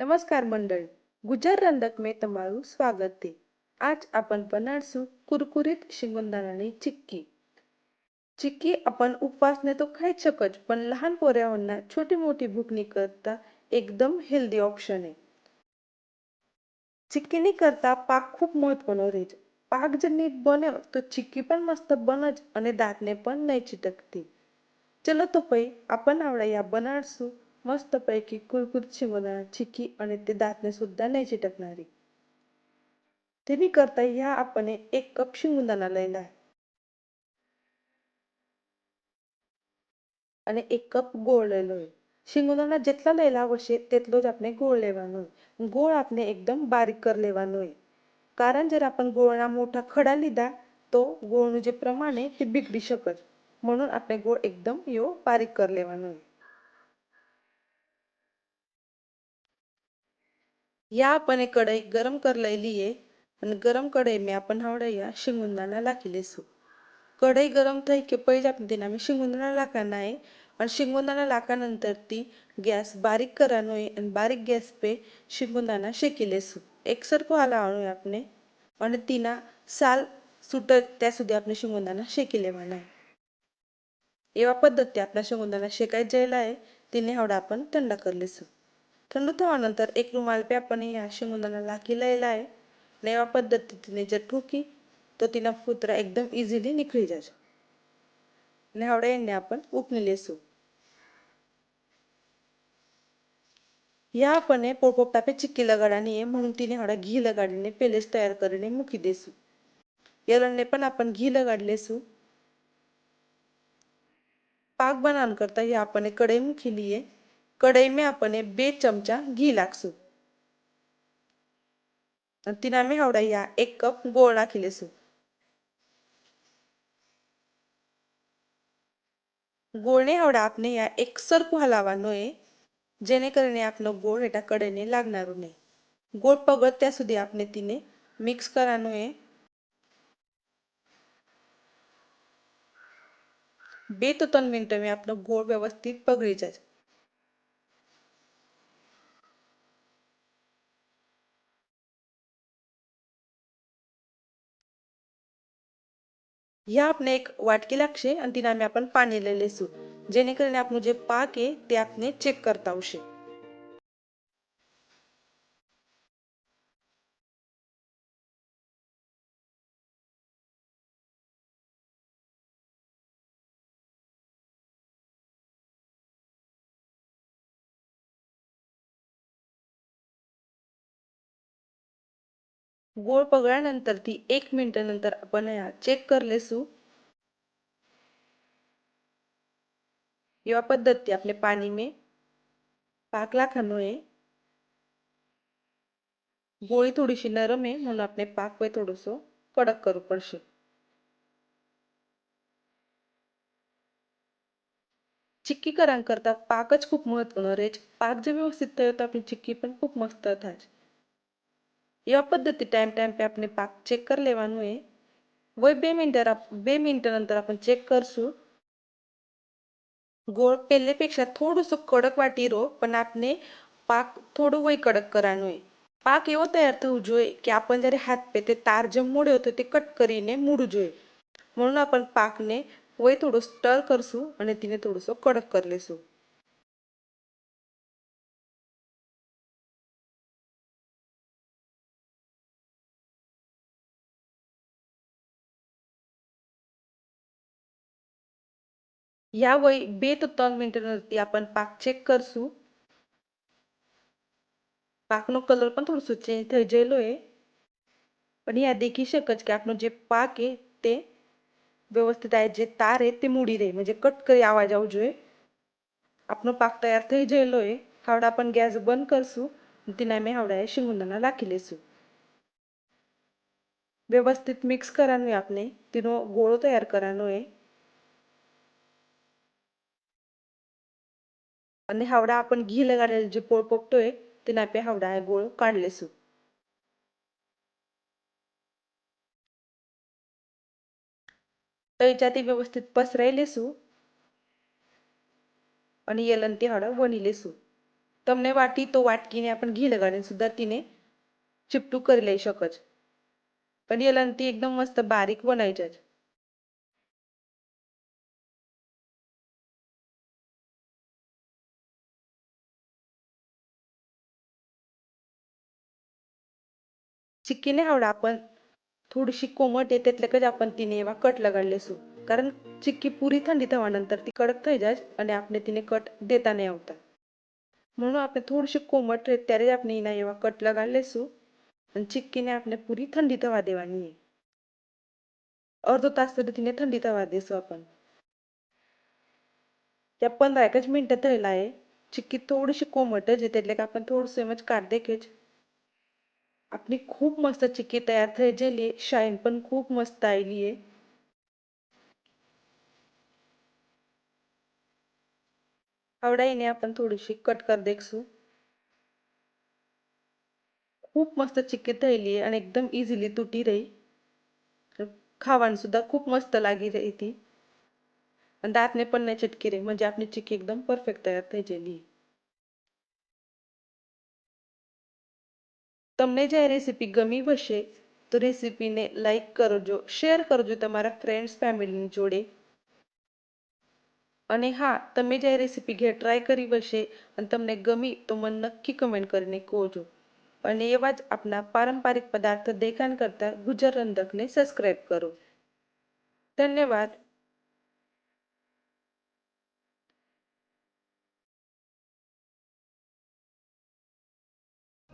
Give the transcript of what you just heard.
નમસ્કાર મંડળ. ગુજરાત રંધકમાં તમારું સ્વાગત છે. આજ आपण બનાવશું कुरकुरीत शिंगोंदाणाની चिक्की चिक्की आपण उपवासने तो खायच शकच पण लहान पोऱ्यावरना छोटी मोठी भूकनी करता એકદમ હેલ્ધી ઓપ્શન છે ચીક્કીની કરતા પાક ખૂબ મહત્વનો રહે છે. પાક જ નીટ બન્યો તો ચીક્કી પણ મસ્ત બને જ અને દાંતને પણ નહીં ચીટકતી. ચલો તો ભાઈ, આપણ આવડાયા આ બનાવશું मस्तपैकी कुरकुरीत होणार चिकी आणि ते दातने सुद्धा नाही चिटकणारी તેની કરતા ह्या आपण एक कप शेंगदाणा लेला आहे અને એક કપ ગોળ લેલો હોય શિંગોદાણા જેટલા લેલા હશે તેટલો જ આપણે ગોળ લેવાનો. હોય ગોળ આપણે એકદમ બારીક કરી લેવાનો. કારણ જર आपण ગોળના મોટા ખડા લીધા, તો ગોળનું જે પ્રમાણ એ તે બિગડી શકે. म्हणून આપણે ગોળ એકદમ એવો બારીક કરી લેવાનો. હોય या आपण एक कढई गरम करायली आहे. आणि गरम कढई मी आपण हावडायला शिंगून दाणा लाकेली सु. कढई गरम थाई की पहिले आपण तिला मी शिंगून दाणा आहे. आणि शिंगून लाखानंतर ती गॅस बारीक करानो आहे आणि बारीक गॅस पे शिंगून दाणा शेकेले सु. एक सरको आला आणू आपने. आणि तिना साल सुटत त्यासुद्धा आपण शिंगून दाणा शेकेले मना येवा पद्धती आपला शिंगून दाणा शेकायचा आहे. तिने हावडा आपण थंड करले सु. थंड तव्यानंतर एक रुमाल व्यापाने या शिंगोल्याला लाकीलायला आहे. ને એવા પદ્ધતિથી જે ઠૂકી તો તેના ફૂતરા એકદમ ઇઝીલી નીકળી જશે ને હવે એને આપણે ઉપની લેશું યા આપણે પોપોપટા પે ચીક્કી લગાડવાની એ म्हणून તીને હવે ઘી લગાડીને પેલેસ તૈયાર કરીને મૂકી દેશું એરણને પણ આપણે ઘી લગાડી લેશું પાક બનાવવા કરતા એ આપણને કઢાઈ મૂકી લઈએ કઢાઈ में आपण બે ચમચા ઘી લાગશું અને તેના મેં હવડા या એક કપ ગોળ નાખી લેશું ગોળને હવડા આપણે या એકસરખું હલાવવાનો आहे જેને કરીને આપણો ગોળ એટા કઢાઈને લાગનારું નહીં ગોળ પગળ ત્યાં સુધી આપણે તેને મિક્સ કરવાનું आहे બે તો ત્રણ મિનિટ में આપણો ગોળ વ્યવસ્થિત પગળી જાય ह्या આપણે એક વાટકી લાગશે અને તેના અમે આપણને પાણી લઈ લઈશું જેને કરીને આપણું જે પાક એ તે આપને ચેક કરતા આવશે गोळ पगळल्यानंतर ती एक मिनिटानंतर आपण या चेक करलेसू या पद्धती आपले पाणी मे पाकला खानो गोळी थोडीशी नरम आहे म्हणून आपले पाक वे थोडस कडक करू पडशे. चिक्की करांकरता पाकच खूप महत्त्वपूर्ण रेच पाक जे व्यवस्थित तयार होतो आपली चिक्की पण खूप मस्त थाच એવા પદ્ધતિ ટાઈમ ટાઈમ પે આપણે પાક ચેક કરી લેવાનું એ. વય બે મિનિટ બે મિનિટ नंतर આપણે ચેક કરશું. ગોળ પહેલે પહેલેપેક્ષા થોડુંસો કડક વાટીરો પણ આપણે પાક થોડું વય કડક કરવાનું હોય પાક એવો તૈયાર થવું જોઈએ કે आपण જ્યારે હાથ પે તે તાર જેમ મોડ્યો હતો તે કટ કરીને મૂળવું જોઈએ. म्हणून आपण पाकने वय थोडं स्टर करसू आणि तिने थोडंसं કડક કરી લેશું. या वय બે તો ત્રણ મિનિટથી आपण પાક ચેક કરશું પાકનો કલર પણ થોડુંસું ચેન્જ થઈ ગયેલો છે પણ યા देखी शकत की આપણો જે પાક आहे તે व्यवस्थित आहे जे तार आहे ते मुडी રહે म्हणजे कटकरी आवाज આવવો જોઈએ આપણો પાક તૈયાર થઈ ગયેલો आहे હાવડા आपण ગેસ બંધ કરશું તેના મેં હાવડા શિંગોંદાના નાખી લેશું વ્યવસ્થિત મિક્સ કરવાનું હોય આપણે તેનો ગોળો તૈયાર કરવાનો હોય અને હાવડા आपण घी लगाडेल જે પોળ પોકટોय તેને આપણે હાવડા આ ગોળ કાઢી લેશું તળિયાથી વ્યવસ્થિત પસરાઈ લેશું અને એલનથી હાવડા વણી લેશું. તમને વાટી તો વાટકીને आपण ઘી લગાડીને સુદ્धा તીને ચીપટું કરી લઈ શકો છો પણ એલનથી એકદમ મસ્ત બારીક બનાવી જાય चिक्की नाही आवडत आपण थोडीशी कोमट आहे त्यातल्या आपण तिने वा कट लगाडले सु कारण चिक्की पुरी थंडी थवानंतर ती कडक થઈ जाय आणि આપણે तिने कट देता नाही आवडत. म्हणून आपण थोडीशी कोमट રહે ત્યારે જ येवा कट એવા કટ आणि चिक्कीने અને पुरी थंडी પૂરી देवानी થવા દેવાની तास तरी तिने थंडी तवा देसू आपण. त्या पंधरा एकच मिनिटं तळला आहे. चिक्की थोडीशी कोमटच आहे त्यातले आपण थोडंसं मच काढ देखेच आपली खूप मस्त चिक्की तयार थंय झाली शाईन पण खूप मस्त आयली आहे आवडाईने आपण थोडीशी कट कर देखसू खूप मस्त चिक्की थैली आणि एकदम इझिली तुटी रही. खावान सुद्धा खूप मस्त लागी रही ती. आणि दातने पण नाही चिटकी रे म्हणजे आपली चिक्की एकदम परफेक्ट तयार थैली તમને જે રેસીપી ગમી હશે, તો રેસીપીને લાઈક કરજો શેર કરજો તમારા ફ્રેન્ડ્સ ફેમિલીની જોડે. અને હા, તમે જે રેસીપી ઘેર ટ્રાય કરી હશે, અને તમને ગમી, તો મને નક્કી કમેન્ટ કરીને કહેજો. અને એવા જ આપના પારંપરિક પદાર્થ દેખાણ કરતા ગુજર રંધકને સબસ્ક્રાઈબ કરો. ધન્યવાદ.